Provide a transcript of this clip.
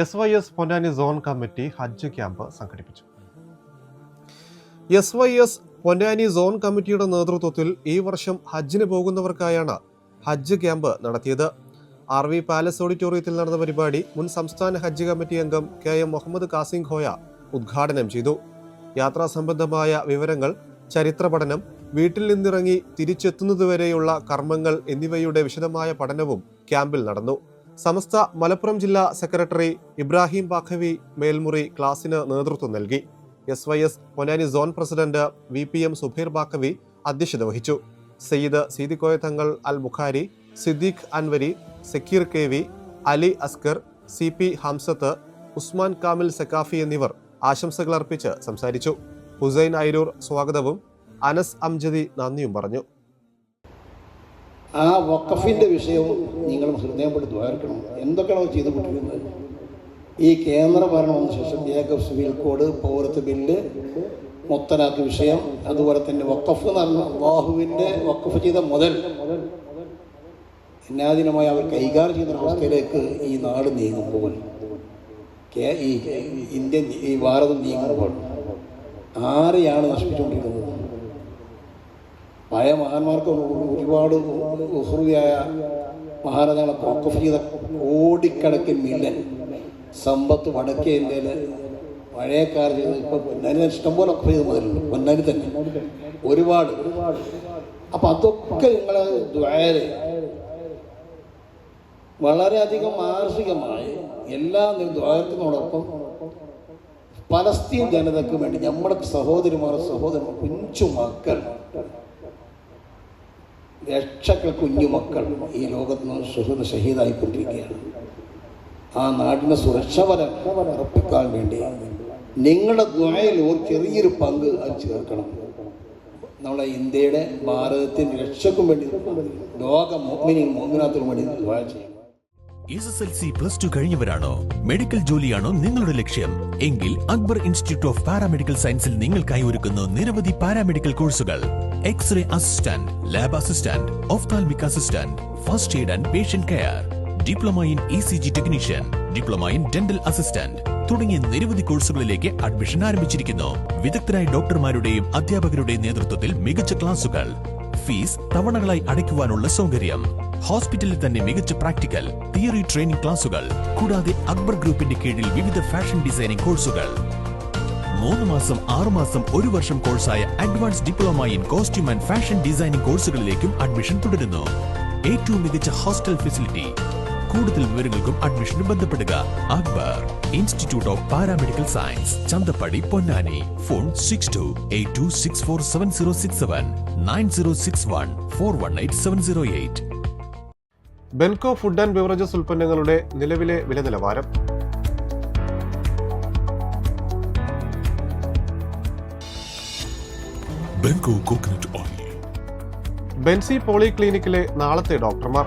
S Y S Ponnani zone committee Hajj camp സംഘടിപ്പിച്ചു. S Y S Ponnani zone കമ്മിറ്റിയുടെ നേതൃത്വത്തിൽ ഈ വർഷം ഹജ്ജിന് പോകുന്നവർക്കായാണ് ഹജ്ജ് ക്യാമ്പ് നടത്തിയത്. ആർ വി പാലസ് ഓഡിറ്റോറിയത്തിൽ നടന്ന പരിപാടി മുൻ സംസ്ഥാന ഹജ്ജ് കമ്മിറ്റി അംഗം കെ എം മുഹമ്മദ് കാസിം ഖോയ ഉദ്ഘാടനം ചെയ്തു. യാത്രാ സംബന്ധമായ വിവരങ്ങൾ ചരിത്ര പഠനം വീട്ടിൽ നിന്നിറങ്ങി തിരിച്ചെത്തുന്നതുവരെയുള്ള കർമ്മങ്ങൾ എന്നിവയുടെ വിശദമായ പഠനവും ക്യാമ്പിൽ നടന്നു. സമസ്ത മലപ്പുറം ജില്ലാ സെക്രട്ടറി ഇബ്രാഹിം പാഖവി മേൽമുറി ക്ലാസിന് നേതൃത്വം നൽകി. S Y S Ponnani zone president V P M Zubair Baqavi അധ്യക്ഷത വഹിച്ചു. Sayyid Seethikoya Thangal Al Bukhari Siddique Anwari Sakeer K V Ali Askar C P Hamsath Usman Kamil Saqafi എന്നിവർ ആശംസകൾ അർപ്പിച്ച് സംസാരിച്ചു. ഹുസൈൻ ഐരൂർ സ്വാഗതവും അനസ് അംജദി നന്ദിയും പറഞ്ഞു. ആ വക്കഫിന്റെ വിഷയവും നിങ്ങൾ ഹൃദയപ്പെട്ട് ദ്വാരക്കണം. എന്തൊക്കെയാണോ ചെയ്തുകൊണ്ടിരിക്കുന്നത് ഈ കേന്ദ്ര വന്ന ശേഷം ജേക്കബ് സിവിൽ കോഡ് പൗരത്വ ബില്ല് മുത്തലാഖ് വിഷയം അതുപോലെ തന്നെ വക്കഫ് പറഞ്ഞ അള്ളാഹുവിന്റെ വഖഫ് ചെയ്ത മുതൽ അന്യാധീനമായി അവർ കൈകാര്യം ചെയ്യുന്ന അവസ്ഥയിലേക്ക് ഈ നാട് നീങ്ങുമ്പോൾ ഈ ഇന്ത്യൻ ഈ ഭാരതം നീങ്ങുമ്പോൾ ആരെയാണ് നശിപ്പിച്ചുകൊണ്ടിരിക്കുന്നത്? പഴയ മഹാന്മാർക്ക് ഒരുപാട് ഉഹൃതിയായ മഹാരാജാങ്ങളെ പ്രോക്കഫ് ചെയ്ത കോടിക്കണക്കിന് മില്യൻ സമ്പത്ത് വടക്കേ ഇന്ത്യയിൽ പഴയ കാലം ചെയ്ത് ഇപ്പോൾ പൊന്നാനി ഇഷ്ടംപോലെ ഒക്കെ ചെയ്ത് മുതലുണ്ട്. പൊന്നാനി തന്നെ. ഒരുപാട്. അപ്പം അതൊക്കെ നിങ്ങളെ ദ്വാര്. വളരെയധികം മാനസികമായി എല്ലാ ദ്വാരത്തിനോടൊപ്പം പലസ്തീൻ ജനതയ്ക്ക് വേണ്ടി നമ്മുടെ സഹോദരിമാർ സഹോദരന്മാർ കുഞ്ചു മക്കൾ ലക്ഷക്കൾ കുഞ്ഞുമക്കൾ ഈ ലോകത്ത് നിന്ന് സുഹൃത്ത് ഷഹീദായിക്കൊണ്ടിരിക്കുകയാണ് ആ നാടിന്റെ സുരക്ഷ വരം ഉറപ്പിക്കാൻ വേണ്ടി നിങ്ങളുടെ ദ്വായയിൽ ഒരു ചെറിയൊരു പങ്ക് അത് ചേർക്കണം. നമ്മളെ ഇന്ത്യയുടെ ഭാരതത്തിന്റെ രക്ഷക്കും വേണ്ടി ലോക മോമിനും മോമിനാത്തിനും വേണ്ടി ദ്വായ ചെയ്യണം. എസ് പ്ലസ് ടു കഴിഞ്ഞവരാണോ? മെഡിക്കൽ ജോലിയാണോ നിങ്ങളുടെ ലക്ഷ്യം? എങ്കിൽ അക്ബർ ഇൻസ്റ്റിറ്റ്യൂട്ട് ഓഫ് പാരാമെഡിക്കൽ സയൻസിൽ നിങ്ങൾക്കായി ഒരുക്കുന്നു നിരവധി പാരാമെഡിക്കൽ കോഴ്സുകൾ. X ray assistant lab assistant ophthalmic assistant first aid and patient care diploma in E C G technician diploma in dental assistant തുടങ്ങിയ നിരവധി കോഴ്സുകളിലേക്ക് അഡ്മിഷൻ ആരംഭിച്ചിരിക്കുന്നു. വിദഗ്ധരായ ഡോക്ടർമാരുടെയും അധ്യാപകരുടെയും നേതൃത്വത്തിൽ മികച്ച ക്ലാസുകൾ ഫീസ് തവണകളായി അടയ്ക്കുവാനുള്ള സൗകര്യം. ഹോസ്പിറ്റലിൽ തന്നെ മികച്ച പ്രാക്ടിക്കൽ തിയറി ട്രെയിനിംഗ് ക്ലാസുകൾ കൂടാതെ അക്ബർ ഗ്രൂപ്പിന്റെ കീഴിൽ വിവിധ ഫാഷൻ ഡിസൈനിംഗ് കോഴ്സുകൾ. മൂന്ന് മാസം ആറ് മാസം ഒരു വർഷം കോഴ്സായ advance diploma in costume and fashion designing കോഴ്സുകളിലേക്കും admission തുടരുന്നു. ഏറ്റവും മികച്ച ഹോസ്റ്റൽ ഫെസിലിറ്റി കൂടുതൽ വിവരങ്ങൾക്കും അഡ്മിഷനും ബന്ധപ്പെടുക. Akbar institute of paramedical science Chanthappadi Ponnani. Phone six two eight two six four seven zero six seven nine zero six one four one eight seven zero eight Benco food and beverages ഉൽപ്പന്നങ്ങളുടെ നിലവിലെ വില നിലവാരം. Benco coconut oil Benzy poly ക്ലിനിക്കിലെ നാളത്തെ ഡോക്ടർമാർ.